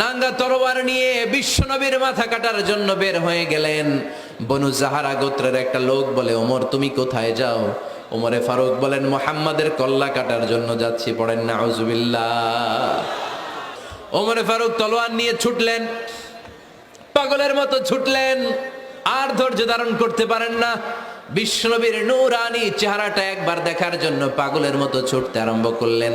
নাঙ্গা তরোয়ার নিয়ে বিশ্বনবীর মাথা কাটার জন্য বের হয়ে গেলেন। বনু জাহারা গোত্রের একটা লোক বলে, ওমর, তুমি কোথায় যাও? ওমরে ফারুক বলেন, মোহাম্মদের কল্লা কাটার জন্য যাচ্ছি, পড়েন না ওমরে ফারুক তলোয়ার নিয়ে ছুটলেন, পাগলের মতো ছুটলেন, আর ধৈর্য ধারণ করতে পারেন না। বিশ্বনবীর নূরানি চেহারাটা একবার দেখার জন্য পাগলের মতো ছুটতে আরম্ভ করলেন।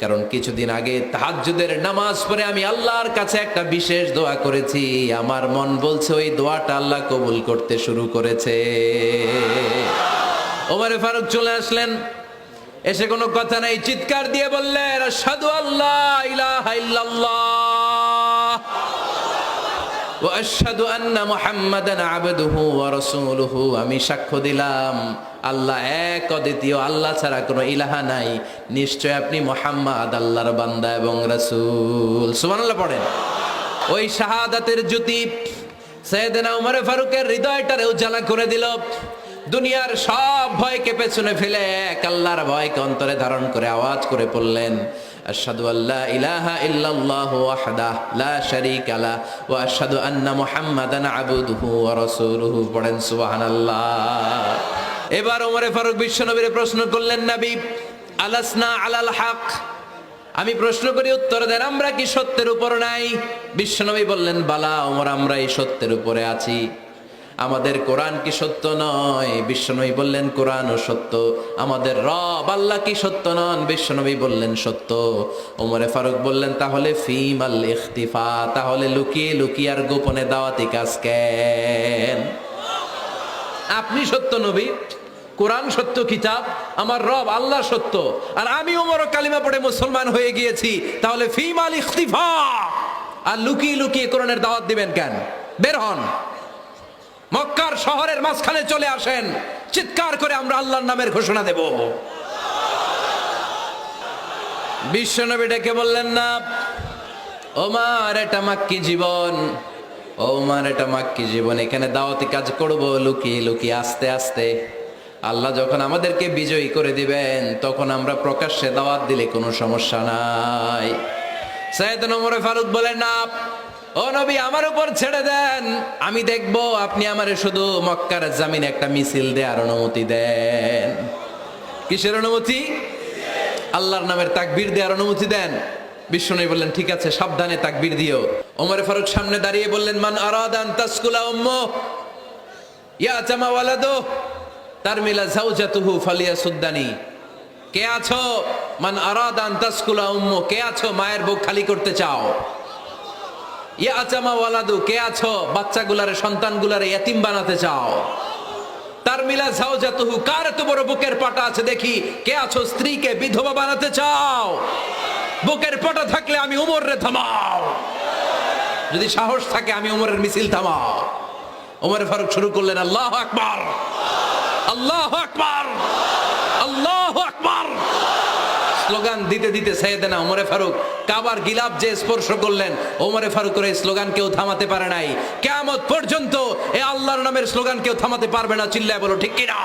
কারণ কিছুদিন আগে তাহাজ্জুদের নামাজ পড়ে আমি আল্লাহর কাছে একটা বিশেষ দোয়া করেছি। আমার মন বলছে, ওই দোয়াটা আল্লাহ কবুল করতে শুরু করেছে। ওমারে ফারুক চলে আসলেন। এসে কোনো কথা নাই, চিৎকার দিয়ে বললেন সাধু আল্লাহ ইলাহা আন্না মুহাম্মাদান আবদুহু আমি সাক্ষ্য দিলাম আল্লাহ এক অদ্বিতীয়, আল্লাহ ছাড়া কোনো ইলাহা নাই। নিশ্চয় আপনি মুহাম্মদ, আল্লাহর বান্দা এবং রাসূল। সুবহানাল্লাহ পড়েন। ওই শাহাদাতের জ্যোতি সৈয়দনা উমর ফারুকের হৃদয়টারে উজালা করে দিল। দুনিয়ার সব ভয়কে পেছনে ফেলে এক আল্লাহর ভয়কে অন্তরে ধারণ করে আওয়াজ করে পড়লেন, আশহাদু আল্লা ইলাহা ইল্লাল্লাহু ওয়াহদাহ, লা শারীকা লা ওয়া আশহাদু আন্না মুহাম্মাদান আবদুহু ওয়া রাসূলুহু। পড়েন সুবহানাল্লাহ। এবার ওমরে ফারুক বিশ্বনবীর প্রশ্ন করলেন, নবী, আলাসনা আলাল হক? আমি প্রশ্ন করি, উত্তর দেন, আমরা কি সত্যের উপর নাই? বিশ্বনবী বললেন, বালা, ওমর, আমরা এই সত্যের উপরে আছি। আমাদের কোরআন কি সত্য নয়? বিশ্বনবী বললেন কোরআন ও সত্য। আমাদের রব আল্লাহ কি সত্য নন? বিশ্বনবী বললেন, সত্য। ওমরে ফারুক বললেন, তাহলে ফিম আল ইখতিফা, তাহলে লুকিয়ে লুকিয়ে আর গোপনে দাওয়াতি কাজ কেন? আপনি সত্য নবী, কোরআন সত্য, কিতাব, আমার রব আল্লাহ সত্য। আর আমি ওমর কালিমা পড়ে মুসলমান হয়ে গিয়েছি, তাহলে ফিম আল আর লুকিয়ে লুকিয়ে কোরআনের দাওয়াত দিবেন কেন? বের হন। মক্কার শহরের মাঝখানে চলে আসেন। চিৎকার করে আমরা আল্লাহর নামের ঘোষণা দেব। বিশ্বনবী ডেকে বললেন না, ওমার, এটা মাক্কি জীবন। ওমার এটা মাক্কি জীবন? এখানে দাওয়াতি কাজ করব লুকিয়ে লুকিয়ে, আস্তে আস্তে। আল্লাহ যখন আমাদেরকে বিজয়ী করে দিবেন, তখন আমরা প্রকাশ্যে দাওয়াত দিলে কোনো সমস্যা নাই। সৈয়দ নমরে ফারুক বলেন, না, ও নবী, আমার উপর ছেড়ে দেন। আমি দেখব আপনি আমারে শুধু মক্কার জামিনে একটা মিছিল দেওয়ার অনুমতি দেন। কিসের অনুমতি? আল্লাহর নামের তাকবীর দেওয়ার অনুমতি দেন। বিষ্ণু বললেন, ঠিক আছে, সাবধানে তাকবীর দিও। ওমর ফারুক সামনে দাঁড়িয়ে বললেন, মান আরাদান তাসকুলা উম্মু, ইয়া জামা ওয়ালাদু, তার মিলা জাউজাতুহু ফালিয়া সুদ্দানি কে আছো? মান আরাদান তাসকুলা উম্মু, কে আছো? মায়ের বুক খালি করতে চাও। ইয়া আচামা ওয়ালাদু, কে আছো? বাচ্চাগুলারে, সন্তানগুলারে এতিম বানাতে চাও। তার মিলা জাউজাতুহু কার এত বড় বুকের পাটা আছে দেখি? কে আছো? স্ত্রীকে, বিধবা বানাতে চাও? বুকের পাটা থাকলে আমি উমর রে থামাও। যদি সাহস থাকে, আমি উমরের মিছিল থামাও। উমর ফারুক শুরু করলেন, আল্লাহ আকবার আল্লাহ আকবার আল্লাহ আকবার। স্লোগান দিতে দিতে সৈয়দনা ওমরে ফারুক কাবার গিলাপ যে স্পর্শ করলেন ওমরে ফারুকের এই স্লোগান কেউ থামাতে পারে নাই। কেয়ামত পর্যন্ত এ আল্লাহর নামের স্লোগান কেউ থামাতে পারবে না। চিল্লায় বলো, ঠিক কিনা?